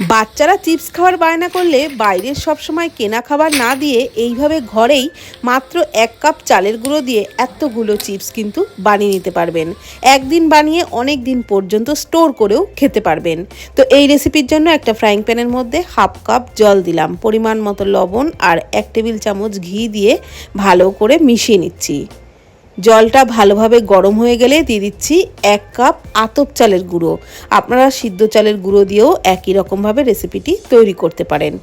বাচ্চারা চিপস খাওয়ার বায়না করলে বাইরের সব সময় কেনা খাবার না দিয়ে এইভাবে ঘরেই মাত্র এক কাপ চালের গুঁড়ো দিয়ে এতগুলো চিপস কিন্তু বানিয়ে নিতে পারবেন। একদিন বানিয়ে অনেক দিন পর্যন্ত স্টোর করেও খেতে পারবেন। তো এই রেসিপির জন্য একটা ফ্রাইং প্যানের মধ্যে হাফ কাপ জল দিলাম। পরিমাণ মতো লবণ আর এক টেবিল চামচ ঘি দিয়ে ভালো করে মিশিয়ে নিচ্ছি। জলটা ভালোভাবে গরম হয়ে গেলে দিয়ে দিচ্ছি এক কাপ আতপ চালের গুঁড়ো। আপনারা সিদ্ধ চালের গুঁড়ো দিয়েও একই রকমভাবে রেসিপিটি তৈরি করতে পারেন।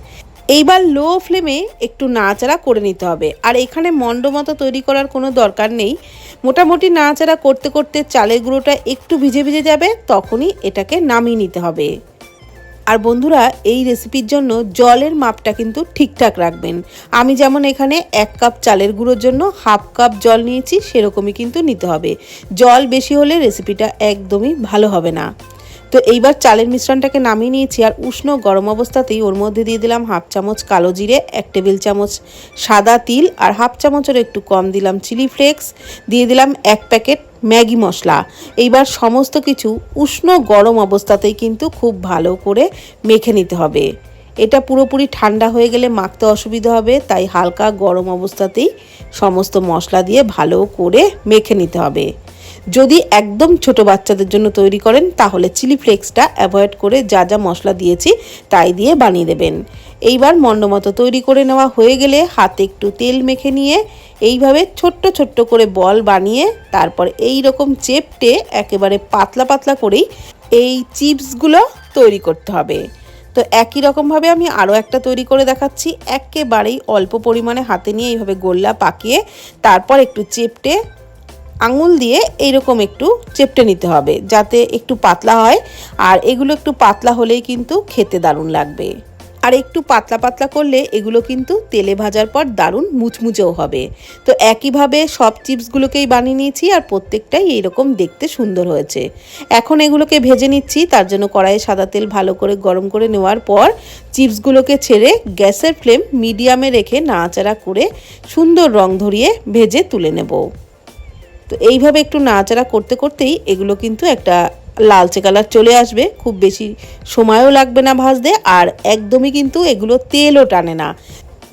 এইবার লো ফ্লেমে একটু নাড়াচাড়া করে নিতে হবে। আর এখানে মন্ড মতো তৈরি করার কোনো দরকার নেই। মোটামুটি নাড়াচাড়া করতে করতে চালের গুঁড়োটা একটু ভিজে ভিজে যাবে, তখনই এটাকে নামিয়ে নিতে হবে। আর বন্ধুরা, এই রেসিপির জন্য জলের মাপটা কিন্তু ঠিকঠাক রাখবেন। আমি যেমন এখানে এক কাপ চালের গুঁড়োর জন্য হাফ কাপ জল নিয়েছি, সেরকমই কিন্তু নিতে হবে। জল বেশি হলে রেসিপিটা একদমই ভালো হবে না। তো এইবার চালের মিশ্রণটাকে নামিয়ে নিয়েছি, আর উষ্ণ গরম অবস্থাতেই ওর মধ্যে দিয়ে দিলাম হাফ চামচ কালো জিরে, এক টেবিল চামচ সাদা তিল, আর হাফ চামচের একটু কম দিলাম চিলি ফ্লেক্স। দিয়ে দিলাম এক প্যাকেট ম্যাগি মশলা। এইবার সমস্ত কিছু উষ্ণ গরম অবস্থাতেই কিন্তু খুব ভালো করে মেখে নিতে হবে। এটা পুরোপুরি ঠান্ডা হয়ে গেলে মাখতে অসুবিধা হবে, তাই হালকা গরম অবস্থাতেই সমস্ত মশলা দিয়ে ভালো করে মেখে নিতে হবে। যদি একদম ছোট বাচ্চাদের জন্য তৈরি করেন, তাহলে চিলি ফ্লেক্সটা অ্যাভয়েড করে যা যা মশলা দিয়েছি তাই দিয়ে বানিয়ে দেবেন। এইবার মণ্ডমতো তৈরি করে নেওয়া হয়ে গেলে হাতে একটু তেল মেখে নিয়ে এইভাবে ছোট্ট ছোট্ট করে বল বানিয়ে তারপর এই রকম চেপটে একেবারে পাতলা পাতলা করেই এই চিপসগুলো তৈরি করতে হবে। তো একই রকমভাবে আমি আরও একটা তৈরি করে দেখাচ্ছি। একেবারেই অল্প পরিমাণে হাতে নিয়ে এইভাবে গোল্লা পাকিয়ে তারপর একটু চেপটে আঙুল দিয়ে এইরকম একটু চেপটে নিতে হবে যাতে একটু পাতলা হয়। আর এগুলো একটু পাতলা হলেই কিন্তু খেতে দারুণ লাগবে। আর একটু পাতলা পাতলা করলে এগুলো কিন্তু তেলে ভাজার পর দারুণ মুচমুচেও হবে। তো একইভাবে সব চিপসগুলোকেই বানিয়ে নিয়েছি আর প্রত্যেকটাই এইরকম দেখতে সুন্দর হয়েছে। এখন এগুলোকে ভেজে নিচ্ছি, তার জন্য কড়াইয়ে সাদা তেল ভালো করে গরম করে নেওয়ার পর চিপসগুলোকে ছেড়ে গ্যাসের ফ্লেম মিডিয়ামে রেখে নাড়াচাড়া করে সুন্দর রং ধরিয়ে ভেজে তুলে নেব। তো এইভাবে একটু নাড়াচাড়া করতে করতেই এগুলো কিন্তু একটা লালচে কালার চলে আসবে, খুব বেশি সময়ও লাগবে না ভাজতে আর একদমই কিন্তু এগুলো তেলও টানে না।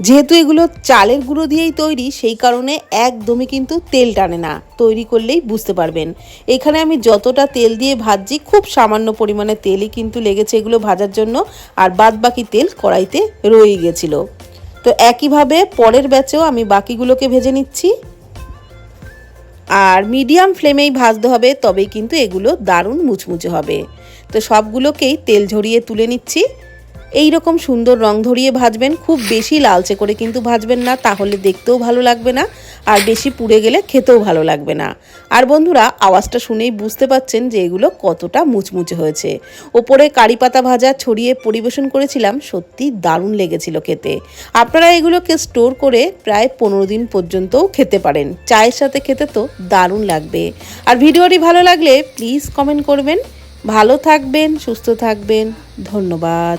যেহেতু এগুলো চালের গুঁড়ো দিয়েই তৈরি, সেই কারণে একদমই কিন্তু তেল টানে না। তৈরি করলেই বুঝতে পারবেন। এখানে আমি যতটা তেল দিয়ে ভাজছি, খুব সামান্য পরিমাণে তেলই কিন্তু লেগেছে এগুলো ভাজার জন্য, আর বাদ বাকি তেল কড়াইতে রয়ে গেছিল। তো একইভাবে পরের ব্যাচেও আমি বাকিগুলোকে ভেজে নিচ্ছি। আর মিডিয়াম ফ্লেমেই ভাজতে হবে, তবেই কিন্তু এগুলো দারুণ মুচমুচে হবে। তো সবগুলোকেই তেল ঝরিয়ে তুলে নিচ্ছি। এই রকম সুন্দর রং ধরিয়ে ভাজবেন, খুব বেশি লালচে করে কিন্তু ভাজবেন না, তাহলে দেখতেও ভালো লাগবে না, আর বেশি পুড়ে গেলে খেতেও ভালো লাগবে না। আর বন্ধুরা, আওয়াজটা শুনেই বুঝতে পাচ্ছেন যে এগুলো কতটা মুচমুচে হয়েছে। ওপরে কারি পাতা ভাজা ছড়িয়ে পরিবেশন করেছিলাম, সত্যি দারুণ লেগেছিল খেতে। আপনারা এগুলোকে স্টোর করে প্রায় পনেরো দিন পর্যন্তও খেতে পারেন। চায়ের সাথে খেতে তো দারুণ লাগবে। আর ভিডিওটি ভালো লাগলে প্লিজ কমেন্ট করবেন। ভালো থাকবেন, সুস্থ থাকবেন, ধন্যবাদ।